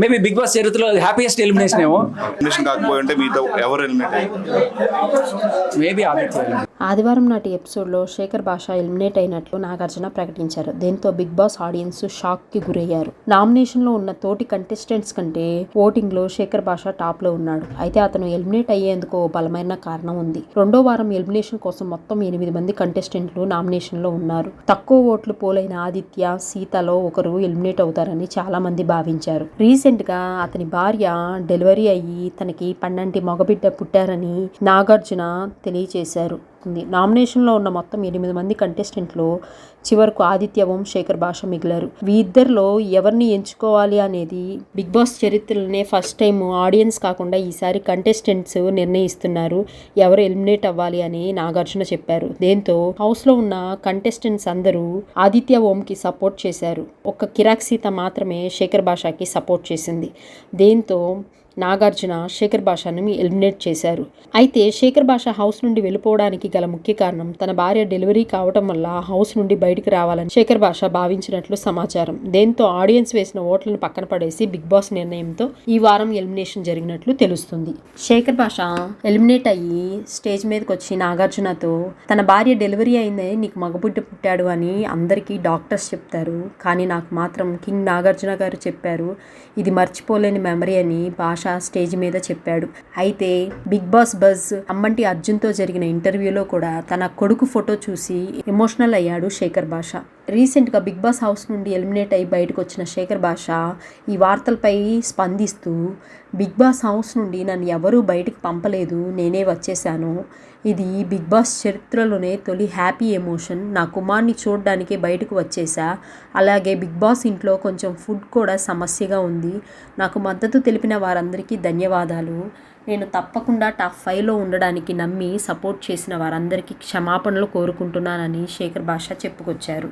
Maybe Bigg Boss చరిత్రలో happiest elimination ఏమో. Elimination కాకపోయి ఉంటే మీతో ఎవరు ఎలిమినేట్ అయ్యారు? మేబీ ఆదిత్య ఆదివారం నాటి ఎపిసోడ్లో శేఖర్ భాష ఎలిమినేట్ అయినట్లు నాగార్జున ప్రకటించారు. దీంతో బిగ్ బాస్ ఆడియన్స్ షాక్కి గురయ్యారు. నామినేషన్లో ఉన్న తోటి కంటెస్టెంట్స్ కంటే ఓటింగ్లో శేఖర్ భాష టాప్లో ఉన్నాడు. అయితే అతను ఎలిమినేట్ అయ్యేందుకు ఓ బలమైన కారణం ఉంది. రెండో వారం ఎలిమినేషన్ కోసం మొత్తం ఎనిమిది మంది కంటెస్టెంట్లు నామినేషన్లో ఉన్నారు. తక్కువ ఓట్లు పోలైన ఆదిత్య సీతలో ఒకరు ఎలిమినేట్ అవుతారని చాలా మంది భావించారు. రీసెంట్ రీసెంట్గా అతని భార్య డెలివరీ అయ్యి తనకి పన్నెండు మగబిడ్డ పుట్టారని నాగార్జున తెలియచేశారు ఉంది నామినేషన్లో ఉన్న మొత్తం ఎనిమిది మంది కంటెస్టెంట్లు చివరకు ఆదిత్య ఓం శేఖర్ భాష మిగిలారు. వీరిద్దరిలో ఎవరిని ఎంచుకోవాలి అనేది బిగ్ బాస్ చరిత్రలోనే ఫస్ట్ టైం ఆడియన్స్ కాకుండా ఈసారి కంటెస్టెంట్స్ నిర్ణయిస్తున్నారు. ఎవరు ఎలిమినేట్ అవ్వాలి అని నాగార్జున చెప్పారు. దీంతో హౌస్లో ఉన్న కంటెస్టెంట్స్ అందరూ ఆదిత్య ఓంకి సపోర్ట్ చేశారు. ఒక్క కిరాక్ సీత మాత్రమే శేఖర్ భాషకి సపోర్ట్ చేసింది. దీంతో నాగార్జున శేఖర్ భాషను ఎలిమినేట్ చేశారు. అయితే శేఖర్ భాష హౌస్ నుండి వెళ్ళిపోవడానికి గల ముఖ్య కారణం తన భార్య డెలివరీ కావటం వల్ల హౌస్ నుండి బయటకు రావాలని శేఖర్ భాష భావించినట్లు సమాచారం. దీంతో ఆడియన్స్ వేసిన ఓట్లను పక్కన పడేసి బిగ్ బాస్ నిర్ణయంతో ఈ వారం ఎలిమినేషన్ జరిగినట్లు తెలుస్తుంది. శేఖర్ భాష ఎలిమినేట్ అయ్యి స్టేజ్ మీదకి వచ్చి నాగార్జునతో తన భార్య డెలివరీ అయిందని నీకు మగబుడ్డ పుట్టాడు అని అందరికీ డాక్టర్స్ చెప్తారు. కానీ నాకు మాత్రం కింగ్ నాగార్జున గారు చెప్పారు. ఇది మర్చిపోలేని మెమరీ అని భాష స్టేజ్ మీద చెప్పాడు. అయితే బిగ్ బాస్ బజ్ అమ్మంటి అర్జున్తో జరిగిన ఇంటర్వ్యూలో కూడా తన కొడుకు ఫోటో చూసి ఎమోషనల్ అయ్యాడు శేఖర్ భాష రీసెంట్గా బిగ్ బాస్ హౌస్ నుండి ఎలిమినేట్ అయ్యి బయటకు వచ్చిన శేఖర్ భాష ఈ వార్తలపై స్పందిస్తూ బిగ్ బాస్ హౌస్ నుండి నన్ను ఎవరూ బయటకు పంపలేదు నేనే వచ్చేసాను ఇది బిగ్ బాస్ చరిత్రలోనే తొలి హ్యాపీ ఎమోషన్. నా కుమార్ని చూడడానికే బయటకు వచ్చేసా అలాగే బిగ్ బాస్ ఇంట్లో కొంచెం ఫుడ్ కూడా సమస్యగా ఉంది. నాకు మద్దతు తెలిపిన వారందరికీ ధన్యవాదాలు. నేను తప్పకుండా టాప్ ఫైవ్లో ఉండడానికి నమ్మి సపోర్ట్ చేసిన వారందరికీ క్షమాపణలు కోరుకుంటున్నానని శేఖర్ భాష చెప్పుకొచ్చారు.